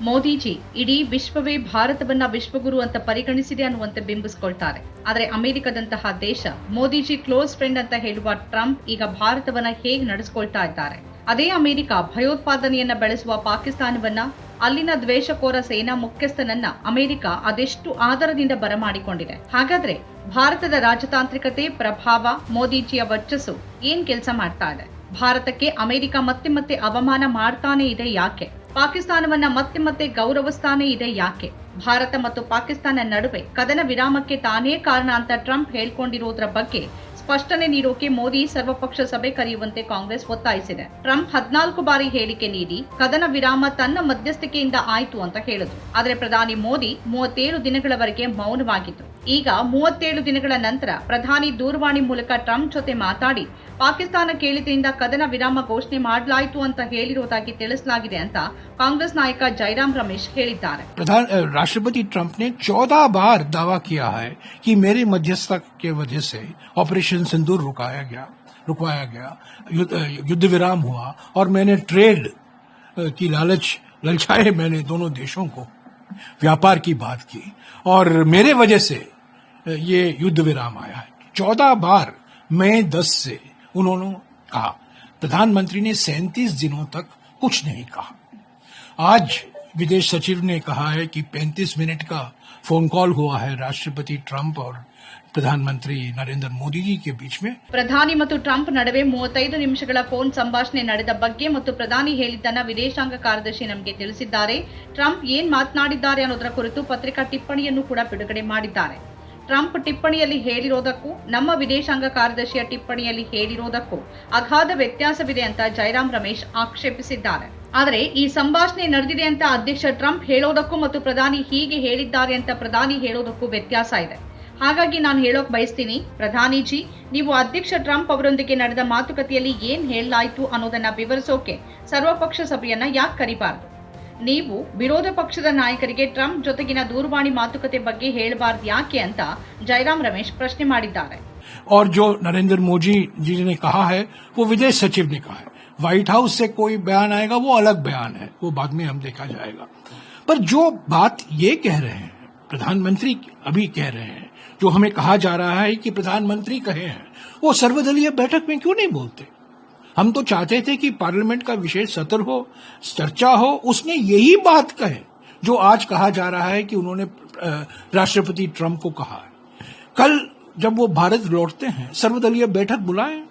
ಮೋದಿಜಿ, ಇಡೀ ವಿಶ್ವವೇ ಭಾರತವನ್ನ ವಿಶ್ವಗುರು ಅಂತ ಪರಿಗಣಿಸಿದೆ ಅನ್ನುವಂತೆ ಬಿಂಬಿಸ್ಕೊಳ್ತಾರೆ. ಆದರೆ ಅಮೆರಿಕದಂತಹ ದೇಶ, ಮೋದಿಜಿ ಕ್ಲೋಸ್ ಫ್ರೆಂಡ್ ಅಂತ ಹೇಳುವ ಟ್ರಂಪ್ ಈಗ ಭಾರತವನ್ನ ಹೇಗೆ ನಡೆಸ್ಕೊಳ್ತಾ ಇದ್ದಾರೆ? ಅದೇ ಅಮೆರಿಕ ಭಯೋತ್ಪಾದನೆಯನ್ನ ಬೆಳೆಸುವ ಪಾಕಿಸ್ತಾನವನ್ನ, ಅಲ್ಲಿನ ದ್ವೇಷಕೋರ ಸೇನಾ ಮುಖ್ಯಸ್ಥನನ್ನ ಅಮೆರಿಕ ಅದೆಷ್ಟು ಆದರದಿಂದ ಬರಮಾಡಿಕೊಂಡಿದೆ? ಹಾಗಾದ್ರೆ ಭಾರತದ ರಾಜತಾಂತ್ರಿಕತೆ, ಪ್ರಭಾವ, ಮೋದಿಜಿಯ ವರ್ಚಸ್ಸು ಏನ್ ಕೆಲಸ ಮಾಡ್ತಾ ಇದೆ? ಭಾರತಕ್ಕೆ ಅಮೆರಿಕ ಮತ್ತೆ ಮತ್ತೆ ಅವಮಾನ ಮಾಡ್ತಾನೆ ಇದೆ ಯಾಕೆ? ಪಾಕಿಸ್ತಾನವನ್ನ ಮತ್ತೆ ಮತ್ತೆ ಗೌರವಿಸ್ತಾನೆ ಇದೆ ಯಾಕೆ? ಭಾರತ ಮತ್ತು ಪಾಕಿಸ್ತಾನ ನಡುವೆ ಕದನ ವಿರಾಮಕ್ಕೆ ತಾನೇ ಕಾರಣ ಅಂತ ಟ್ರಂಪ್ ಹೇಳ್ಕೊಂಡಿರೋದ್ರ ಬಗ್ಗೆ ಸ್ಪಷ್ಟನೆ ನೀಡೋಕೆ ಮೋದಿ ಸರ್ವಪಕ್ಷ ಸಭೆ ಕರೆಯುವಂತೆ ಕಾಂಗ್ರೆಸ್ ಒತ್ತಾಯಿಸಿದೆ ಟ್ರಂಪ್ ಹದಿನಾಲ್ಕು ಬಾರಿ ಹೇಳಿಕೆ ನೀಡಿ ಕದನ ವಿರಾಮ ತನ್ನ ಮಧ್ಯಸ್ಥಿಕೆಯಿಂದ ಆಯ್ತು ಅಂತ ಹೇಳಿದ್ರು ಆದರೆ ಪ್ರಧಾನಿ ಮೋದಿ ಮೂವತ್ತೇಳು ದಿನಗಳವರೆಗೆ ಮೌನವಾಗಿದ್ರು ಈಗ ಮೂವತ್ತೇಳು ದಿನಗಳ ನಂತರ ಪ್ರಧಾನಿ ದೂರವಾಣಿ ಮೂಲಕ ಟ್ರಂಪ್ ಜೊತೆ ಮಾತಾಡಿ ಪಾಕಿಸ್ತಾನ ಕೇಳಿದ್ರಿಂದ ಕದನ ವಿರಾಮ ಘೋಷಣೆ ಮಾಡಲಾಯಿತು ಅಂತ ಹೇಳಿರೋದಾಗಿ ತಿಳಿಸಲಾಗಿದೆ ಅಂತ ಕಾಂಗ್ರೆಸ್ ನಾಯಕ ಜೈರಾಮ್ ರಮೇಶ್ ಹೇಳಿದ್ದಾರೆ प्रधान अ, राष्ट्रपति ट्रंप ने चौदह बार दावा किया है कि मेरे मध्यस्थता के वजह से ऑपरेशन सिंदूर रुकाया गया, रुकवाया गया। युद्ध विराम हुआ और मैंने ट्रेड की लालच, ललचाए मैंने दोनों देशों को। व्यापार की बात की और मेरे वजह से ये युद्ध विराम आया है। चौदह बार मई दस से उन्होंने कहा। प्रधानमंत्री ने सैंतीस दिनों तक कुछ नहीं कहा। आज विदेश सचिव ने कहा है कि 35 मिनट का फोन कॉल हुआ है राष्ट्रपति ट्रंप और प्रधानमंत्री नरेंद्र मोदी जी के बीच में ಪ್ರಧಾನಿ ಮತ್ತು ಟ್ರಂಪ್ ನಡುವೆ ಮೂವತ್ತೈದು ನಿಮಿಷಗಳ ಫೋನ್ ಸಂಭಾಷಣೆ ನಡೆದ ಬಗ್ಗೆ ಮತ್ತು ಪ್ರಧಾನಿ ಹೇಳಿದ್ದನ್ನ ವಿದೇಶಾಂಗ ಕಾರ್ಯದರ್ಶಿ ನಮಗೆ ತಿಳಿಸಿದ್ದಾರೆ ಟ್ರಂಪ್ ಏನ್ ಮಾತನಾಡಿದ್ದಾರೆ ಅನ್ನೋದರ ಕುರಿತು ಪತ್ರಿಕಾ ಟಿಪ್ಪಣಿಯನ್ನು ಕೂಡ ಬಿಡುಗಡೆ ಮಾಡಿದ್ದಾರೆ ಟ್ರಂಪ್ ಟಿಪ್ಪಣಿಯಲ್ಲಿ ಹೇಳಿರೋದಕ್ಕೂ ನಮ್ಮ ವಿದೇಶಾಂಗ ಕಾರ್ಯದರ್ಶಿಯ ಟಿಪ್ಪಣಿಯಲ್ಲಿ ಹೇಳಿರೋದಕ್ಕೂ ಅಗಾಧ ವ್ಯತ್ಯಾಸವಿದೆ ಅಂತ ಜೈರಾಮ್ ರಮೇಶ್ ಆಕ್ಷೇಪಿಸಿದ್ದಾರೆ. ಆದರೆ ಈ ಸಂಭಾಷಣೆ ನಡೆದಿದೆ ಅಂತ ಅಧ್ಯಕ್ಷ ಟ್ರಂಪ್ ಹೇಳೋದಕ್ಕೂ ಮತ್ತು ಪ್ರಧಾನಿ ಹೀಗೆ ಹೇಳಿದ್ದಾರೆ ಅಂತ ಪ್ರಧಾನಿ ಹೇಳೋದಕ್ಕೂ ವ್ಯತ್ಯಾಸ ಇದೆ. ಹಾಗಾಗಿ ನಾನು ಹೇಳೋಕ್ ಬಯಸ್ತೀನಿ, ಪ್ರಧಾನಿಜಿ, ನೀವು ಅಧ್ಯಕ್ಷ ಟ್ರಂಪ್ ಅವರೊಂದಿಗೆ ನಡೆದ ಮಾತುಕತೆಯಲ್ಲಿ ಏನ್ ಹೇಳಲಾಯಿತು ಅನ್ನೋದನ್ನ ವಿವರಿಸೋಕೆ ಸರ್ವಪಕ್ಷ ಸಭೆಯನ್ನ ಯಾಕೆ ಕರಿಬಾರ್ದು? ನೀವು ವಿರೋಧ ಪಕ್ಷದ ನಾಯಕರಿಗೆ ಟ್ರಂಪ್ ಜೊತೆಗಿನ ದೂರವಾಣಿ ಮಾತುಕತೆ ಬಗ್ಗೆ ಹೇಳಬಾರ್ದು ಯಾಕೆ ಅಂತ ಜೈರಾಮ್ ರಮೇಶ್ ಪ್ರಶ್ನೆ ಮಾಡಿದ್ದಾರೆ और जो नरेंद्र मोदी जी ने कहा है वो विदेश सचिव ने कहा है व्हाइट हाउस से कोई बयान आएगा वो अलग बयान है वो बाद में हम देखा जाएगा पर जो बात ये कह रहे हैं प्रधानमंत्री अभी कह रहे हैं जो हमें कहा जा रहा है कि प्रधानमंत्री कहे हैं वो सर्वदलीय बैठक में क्यों नहीं बोलते हम तो चाहते थे कि पार्लियामेंट का विशेष सत्र हो, चर्चा हो। उसने यही बात कहे, जो आज कहा जा रहा है कि उन्होंने राष्ट्रपति ट्रंप को कहा है। कल जब वो भारत लौटते हैं, सर्वदलीय बैठक बुलाएँ,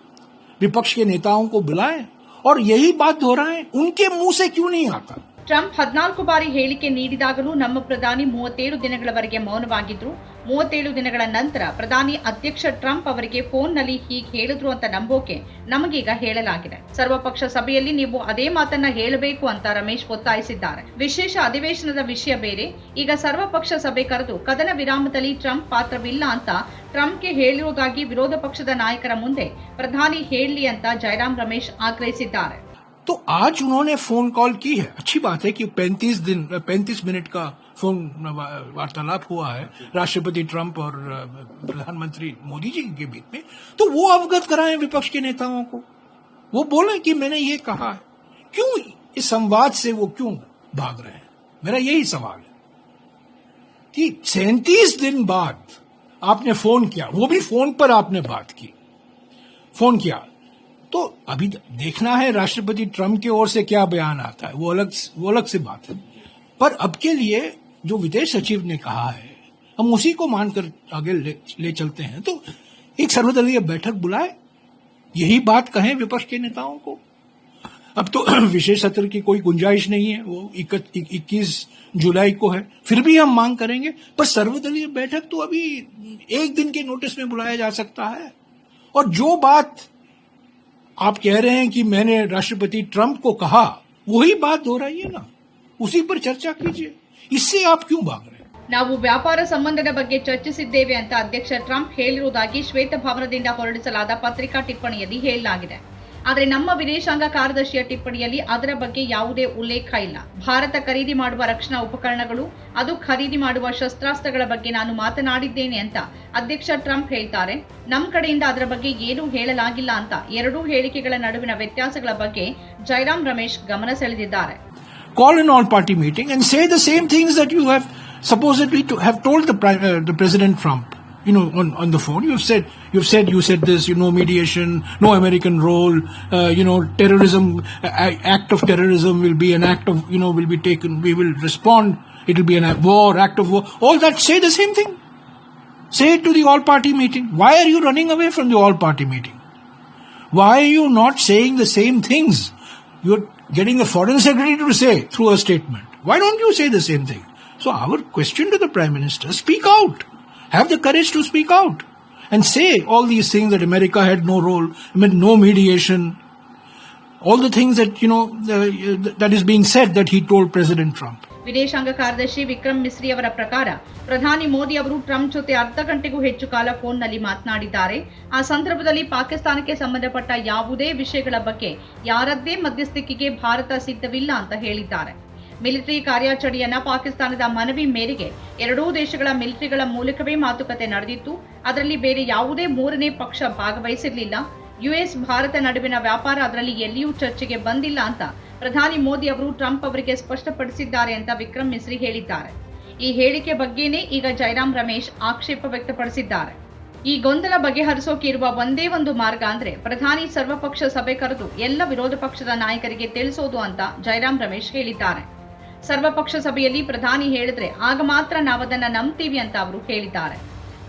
विपक्ष के नेताओं को बुलाएँ और यही बात दोहराएँ, उनके मुँह से क्यों नहीं आता? ಟ್ರಂಪ್ ಹದಿನಾಲ್ಕು ಬಾರಿ ಹೇಳಿಕೆ ನೀಡಿದಾಗಲೂ ನಮ್ಮ ಪ್ರಧಾನಿ ಮೂವತ್ತೇಳು ದಿನಗಳವರೆಗೆ ಮೌನವಾಗಿದ್ರು. ಮೂವತ್ತೇಳು ದಿನಗಳ ನಂತರ ಪ್ರಧಾನಿ ಅಧ್ಯಕ್ಷ ಟ್ರಂಪ್ ಅವರಿಗೆ ಫೋನ್ನಲ್ಲಿ ಹೀಗೆ ಹೇಳಿದ್ರು ಅಂತ ನಂಬೋಕೆ ನಮಗೀಗ ಹೇಳಲಾಗಿದೆ. ಸರ್ವಪಕ್ಷ ಸಭೆಯಲ್ಲಿ ನೀವು ಅದೇ ಮಾತನ್ನ ಹೇಳಬೇಕು ಅಂತ ರಮೇಶ್ ಒತ್ತಾಯಿಸಿದ್ದಾರೆ. ವಿಶೇಷ ಅಧಿವೇಶನದ ವಿಷಯ ಬೇರೆ. ಈಗ ಸರ್ವಪಕ್ಷ ಸಭೆ ಕರೆದು ಕದನ ವಿರಾಮದಲ್ಲಿ ಟ್ರಂಪ್ ಪಾತ್ರವಿಲ್ಲ ಅಂತ ಟ್ರಂಪ್ಗೆ ಹೇಳಿರುವುದಾಗಿ ವಿರೋಧ ಪಕ್ಷದ ನಾಯಕರ ಮುಂದೆ ಪ್ರಧಾನಿ ಹೇಳಲಿ ಅಂತ ಜಯರಾಮ್ ರಮೇಶ್ ಆಗ್ರಹಿಸಿದ್ದಾರೆ. तो आज उन्होंने फ़ोन कॉल की है। अच्छी बात है कि 35 दिन 35 मिनट का फ़ोन वार्तालाप हुआ है राष्ट्रपति ट्रंप और प्रधानमंत्री मोदी जी के बीच में। तो वो अवगत कराएँ विपक्ष के नेताओं को। वो बोले कि मैंने ये कहा है, क्यों इस संवाद से वो क्यों भाग रहे हैं? मेरा यही सवाल है कि सैंतीस दिन बाद आपने फ़ोन किया, वो भी फ़ोन पर आपने बात की। फ़ोन किया तो अभी देखना है राष्ट्रपति ट्रंप की ओर से क्या बयान आता है। वो अलग वो अलग से बात है। पर अब के लिए जो विदेश सचिव ने कहा है हम उसी को मानकर आगे ले, ले चलते हैं। तो एक सर्वदलीय बैठक बुलाए यही बात कहें विपक्ष के नेताओं को। अब तो विशेष सत्र की कोई गुंजाइश नहीं है वो इक्कीस जुलाई को है। फिर भी हम मांग करेंगे पर सर्वदलीय बैठक तो अभी एक दिन के नोटिस में बुलाया जा सकता है। और जो बात आप कह रहे हैं कि मैंने राष्ट्रपति ट्रंप को कहा वही बात दोहराइए ना उसी पर चर्चा कीजिए इससे आप क्यों भाग रहे हैं ನಾವು ವ್ಯಾಪಾರ ಸಂಬಂಧದ ಬಗ್ಗೆ ಚರ್ಚಿಸಿದ್ದೇವೆ ಅಂತ ಅಧ್ಯಕ್ಷ ಟ್ರಂಪ್ ಹೇಳಿರುವುದಾಗಿ ಶ್ವೇತಭವನದಿಂದ ಹೊರಡಿಸಲಾದ ಪತ್ರಿಕಾ ಟಿಪ್ಪಣಿಯಲ್ಲಿ ಹೇಳಲಾಗಿದೆ ಆದರೆ ನಮ್ಮ ವಿದೇಶಾಂಗ ಕಾರ್ಯದರ್ಶಿಯ ಟಿಪ್ಪಣಿಯಲ್ಲಿ ಅದರ ಬಗ್ಗೆ ಯಾವುದೇ ಉಲ್ಲೇಖ ಇಲ್ಲ. ಭಾರತ ಖರೀದಿ ಮಾಡುವ ರಕ್ಷಣಾ ಉಪಕರಣಗಳು, ಅದು ಖರೀದಿ ಮಾಡುವ ಶಸ್ತ್ರಾಸ್ತ್ರಗಳ ಬಗ್ಗೆ ನಾನು ಮಾತನಾಡಿದ್ದೇನೆ ಅಂತ ಅಧ್ಯಕ್ಷ ಟ್ರಂಪ್ ಹೇಳ್ತಾರೆ. ನಮ್ಮ ಕಡೆಯಿಂದ ಅದರ ಬಗ್ಗೆ ಏನೂ ಹೇಳಲಾಗಿಲ್ಲ ಅಂತ ಎರಡೂ ಹೇಳಿಕೆಗಳ ನಡುವಿನ ವ್ಯತ್ಯಾಸಗಳ ಬಗ್ಗೆ ಜೈರಾಮ್ ರಮೇಶ್ ಗಮನ ಸೆಳೆದಿದ್ದಾರೆ. Call an all-party meeting and say the same things that you have. You know, on, on the phone, you've said, you've said, you said this, you know, mediation, no American role, uh, you know, terrorism, a- act of terrorism will be an act of, you know, will be taken, we will respond, it will be an act, war, act of war, all that, say the same thing. Say it to the all-party meeting. Why are you running away from the all-party meeting? Why are you not saying the same things you're getting the foreign secretary to say through a statement? Why don't you say the same thing? So our question to the prime minister, speak out. Have the courage to speak out and say all these things that America had no role, I mean, no mediation, all the things that, you know, uh, that is being said that he told President Trump. ವಿದೇಶಾಂಗ ಕಾರ್ಯದರ್ಶಿ ವಿಕ್ರಮ್ ಮಿಸ್ರಿ ಅವರ ಪ್ರಕಾರ ಪ್ರಧಾನಿ ಮೋದಿ ಅವರು Trump ಜೊತೆ ಅರ್ಧ ಗಂಟೆಗೂ ಹೆಚ್ಚು ಕಾಲ ಫೋನ್ನಲ್ಲಿ ಮಾತನಾಡಿದ್ದಾರೆ ಆ ಸಂದರ್ಭದಲ್ಲಿ ಪಾಕಿಸ್ತಾನಕ್ಕೆ ಸಂಬಂಧಪಟ್ಟ ಯಾವುದೇ ವಿಷಯಗಳ ಬಗ್ಗೆ ಯಾರದ್ದೇ ಮಧ್ಯಸ್ಥಿಕೆಗೆ ಭಾರತ ಸಿದ್ಧವಿಲ್ಲ ಅಂತ ಹೇಳಿದ್ದಾರೆ ಮಿಲಿಟರಿ ಕಾರ್ಯಾಚರಣೆಯನ್ನ ಪಾಕಿಸ್ತಾನದ ಮನವಿ ಮೇರೆಗೆ ಎರಡೂ ದೇಶಗಳ ಮಿಲಿಟರಿಗಳ ಮೂಲಕವೇ ಮಾತುಕತೆ ನಡೆದಿತ್ತು. ಅದರಲ್ಲಿ ಬೇರೆ ಯಾವುದೇ ಮೂರನೇ ಪಕ್ಷ ಭಾಗವಹಿಸಿರಲಿಲ್ಲ. ಯುಎಸ್, ಭಾರತ ನಡುವಿನ ವ್ಯಾಪಾರ ಅದರಲ್ಲಿ ಎಲ್ಲಿಯೂ ಚರ್ಚೆಗೆ ಬಂದಿಲ್ಲ ಅಂತ ಪ್ರಧಾನಿ ಮೋದಿ ಅವರು ಟ್ರಂಪ್ ಅವರಿಗೆ ಸ್ಪಷ್ಟಪಡಿಸಿದ್ದಾರೆ ಅಂತ ವಿಕ್ರಮ್ ಮಿಸ್ರಿ ಹೇಳಿದ್ದಾರೆ. ಈ ಹೇಳಿಕೆ ಬಗ್ಗೆನೇ ಈಗ ಜೈರಾಮ್ ರಮೇಶ್ ಆಕ್ಷೇಪ ವ್ಯಕ್ತಪಡಿಸಿದ್ದಾರೆ. ಈ ಗೊಂದಲ ಬಗೆಹರಿಸೋಕೆ ಇರುವ ಒಂದೇ ಒಂದು ಮಾರ್ಗ ಅಂದ್ರೆ ಪ್ರಧಾನಿ ಸರ್ವಪಕ್ಷ ಸಭೆ ಕರೆದು ಎಲ್ಲ ವಿರೋಧ ಪಕ್ಷದ ನಾಯಕರಿಗೆ ತಿಳಿಸೋದು ಅಂತ ಜೈರಾಮ್ ರಮೇಶ್ ಹೇಳಿದ್ದಾರೆ. ಸರ್ವಪಕ್ಷ ಸಭೆಯಲ್ಲಿ ಪ್ರಧಾನಿ ಹೇಳಿದ್ರೆ, ಆಗ ಮಾತ್ರ ನಾವದನ್ನ ನಂಬ್ತೀವಿ ಅಂತ ಅವರು ಹೇಳಿದ್ದಾರೆ.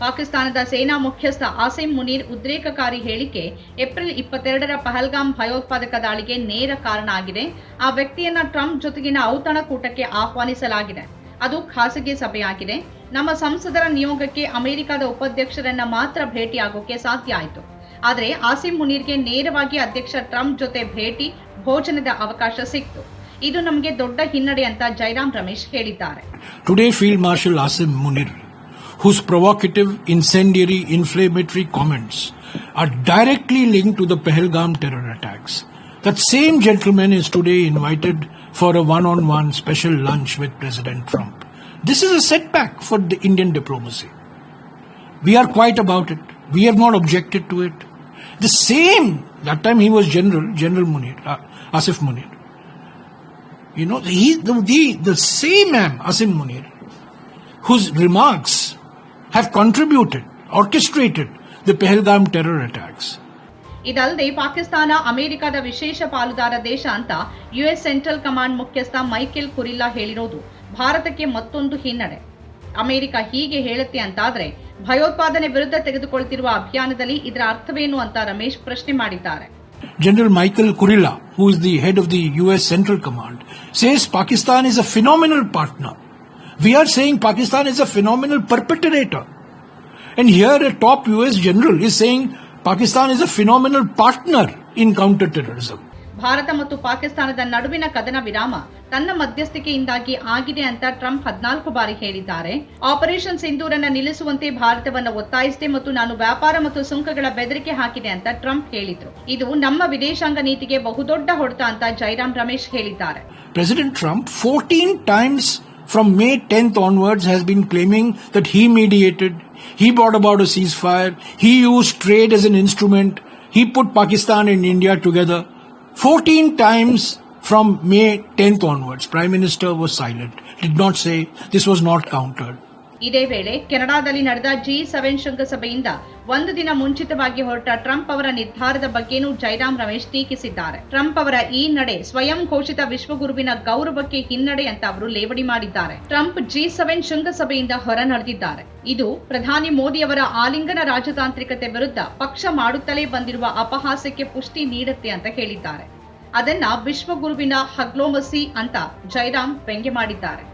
ಪಾಕಿಸ್ತಾನದ ಸೇನಾ ಮುಖ್ಯಸ್ಥ ಆಸಿಮ್ ಮುನೀರ್ ಉದ್ರೇಕಕಾರಿ ಹೇಳಿಕೆ ಏಪ್ರಿಲ್ ಇಪ್ಪತ್ತೆರಡರ ಪಹಲ್ಗಾಮ್ ಭಯೋತ್ಪಾದಕ ದಾಳಿಗೆ ನೇರ ಕಾರಣ ಆಗಿದೆ. ಆ ವ್ಯಕ್ತಿಯನ್ನ ಟ್ರಂಪ್ ಜೊತೆಗಿನ ಔತಣಕೂಟಕ್ಕೆ ಆಹ್ವಾನಿಸಲಾಗಿದೆ. ಅದು ಖಾಸಗಿ ಸಭೆಯಾಗಿದೆ. ನಮ್ಮ ಸಂಸದರ ನಿಯೋಗಕ್ಕೆ ಅಮೆರಿಕದ ಉಪಾಧ್ಯಕ್ಷರನ್ನ ಮಾತ್ರ ಭೇಟಿಯಾಗೋಕೆ ಸಾಧ್ಯ ಆಯಿತು. ಆದರೆ ಆಸಿಮ್ ಮುನೀರ್ಗೆ ನೇರವಾಗಿ ಅಧ್ಯಕ್ಷ ಟ್ರಂಪ್ ಜೊತೆ ಭೇಟಿ, ಭೋಜನದ ಅವಕಾಶ ಸಿಕ್ತು. ಇದು ನಮಗೆ ದೊಡ್ಡ ಹಿನ್ನಡೆ ಅಂತ ಜೈರಾಮ್ ರಮೇಶ್ ಹೇಳಿದ್ದಾರೆ Today, Field Marshal Asim Munir, whose provocative, incendiary, inflammatory comments are directly linked to the Pahalgam terror attacks. That same gentleman is today invited for a one-on-one special lunch with President Trump. This is a setback for the Indian diplomacy. We are quiet about it. We have not objected to it. The same, that time he was General, General Munir, uh, Asif Munir. You know, he, the, the, the same man, Asim Munir, whose remarks have contributed, orchestrated the Pehelgam terror attacks. ಇದಲ್ಲದೆ ಪಾಕಿಸ್ತಾನ ಅಮೆರಿಕದ ವಿಶೇಷ ಪಾಲುದಾರ ದೇಶ ಅಂತ US central command ಮುಖ್ಯಸ್ಥ Michael Kurilla ಹೇಳಿರೋದು ಭಾರತಕ್ಕೆ ಮತ್ತೊಂದು ಹಿನ್ನಡೆ ಅಮೆರಿಕ ಹೀಗೆ ಹೇಳುತ್ತೆ ಅಂತಾದ್ರೆ ಭಯೋತ್ಪಾದನೆ ವಿರುದ್ಧ ತೆಗೆದುಕೊಳ್ತಿರುವ ಅಭಿಯಾನದಲ್ಲಿ ಇದರ ಅರ್ಥವೇನು ಅಂತ ರಮೇಶ್ ಪ್ರಶ್ನೆ ಮಾಡಿದ್ದಾರೆ General Michael Kurilla, who is the head of the US Central Command, says Pakistan is a phenomenal partner. We are saying Pakistan is a phenomenal perpetrator. And here a top US general is saying Pakistan is a phenomenal partner in counterterrorism. Bharat ಮತ್ತು ಪಾಕಿಸ್ತಾನದ ನಡುವಿನ ಕದನ ವಿರಾಮ ತನ್ನ ಮಧ್ಯಸ್ಥಿಕೆಯಿಂದಾಗಿ ಆಗಿದೆ ಅಂತ Trump ಹದಿನಾಲ್ಕು ಬಾರಿ ಹೇಳಿದ್ದಾರೆ. ಆಪರೇಷನ್ ಸಿಂಧೂರನ್ನ ನಿಲ್ಲಿಸುವಂತೆ ಭಾರತವನ್ನು ಒತ್ತಾಯಿಸಿದೆ ಮತ್ತು ನಾನು ವ್ಯಾಪಾರ ಮತ್ತು ಸುಂಕಗಳ ಬೆದರಿಕೆ ಹಾಕಿದೆ ಅಂತ ಟ್ರಂಪ್ ಹೇಳಿದ್ರು. ಇದು ನಮ್ಮ ವಿದೇಶಾಂಗ ನೀತಿಗೆ ಬಹುದೊಡ್ಡ ಹೊಡೆತ ಅಂತ ಜೈರಾಮ್ ರಮೇಶ್ ಹೇಳಿದ್ದಾರೆ. President Trump 14 times from May 10th onwards has been claiming that he mediated, he brought about ceasefire he used trade as an instrument he put Pakistan and India together. 14 times from May 10th onwards, Prime Minister was silent, did not say this was not countered. ಇದೇ ವೇಳೆ ಕೆನಡಾದಲ್ಲಿ ನಡೆದ G seven ಶೃಂಗಸಭೆಯಿಂದ ಒಂದು ದಿನ ಮುಂಚಿತವಾಗಿ ಹೊರಟ Trump ಅವರ ನಿರ್ಧಾರದ ಬಗ್ಗೆನೂ ಜೈರಾಮ್ ರಮೇಶ್ ಟೀಕಿಸಿದ್ದಾರೆ. ಟ್ರಂಪ್ ಅವರ ಈ ನಡೆ ಸ್ವಯಂ ಘೋಷಿತ ವಿಶ್ವಗುರುವಿನ ಗೌರವಕ್ಕೆ ಹಿನ್ನಡೆ ಅಂತ ಅವರು ಲೇವಡಿ ಮಾಡಿದ್ದಾರೆ. ಟ್ರಂಪ್ ಜಿ ಸೆವೆನ್ ಶೃಂಗಸಭೆಯಿಂದ ಹೊರ ನಡೆದಿದ್ದಾರೆ. ಇದು ಪ್ರಧಾನಿ ಮೋದಿ ಅವರ ಆಲಿಂಗನ ರಾಜತಾಂತ್ರಿಕತೆ ವಿರುದ್ಧ ಪಕ್ಷ ಮಾಡುತ್ತಲೇ ಬಂದಿರುವ ಅಪಹಾಸ್ಯಕ್ಕೆ ಪುಷ್ಟಿ ನೀಡುತ್ತೆ ಅಂತ ಹೇಳಿದ್ದಾರೆ. ಅದನ್ನ ವಿಶ್ವಗುರುವಿನ ಹಗ್ಲೋಮಸಿ ಅಂತ ಜೈರಾಮ್ ವ್ಯಂಗ್ಯ ಮಾಡಿದ್ದಾರೆ.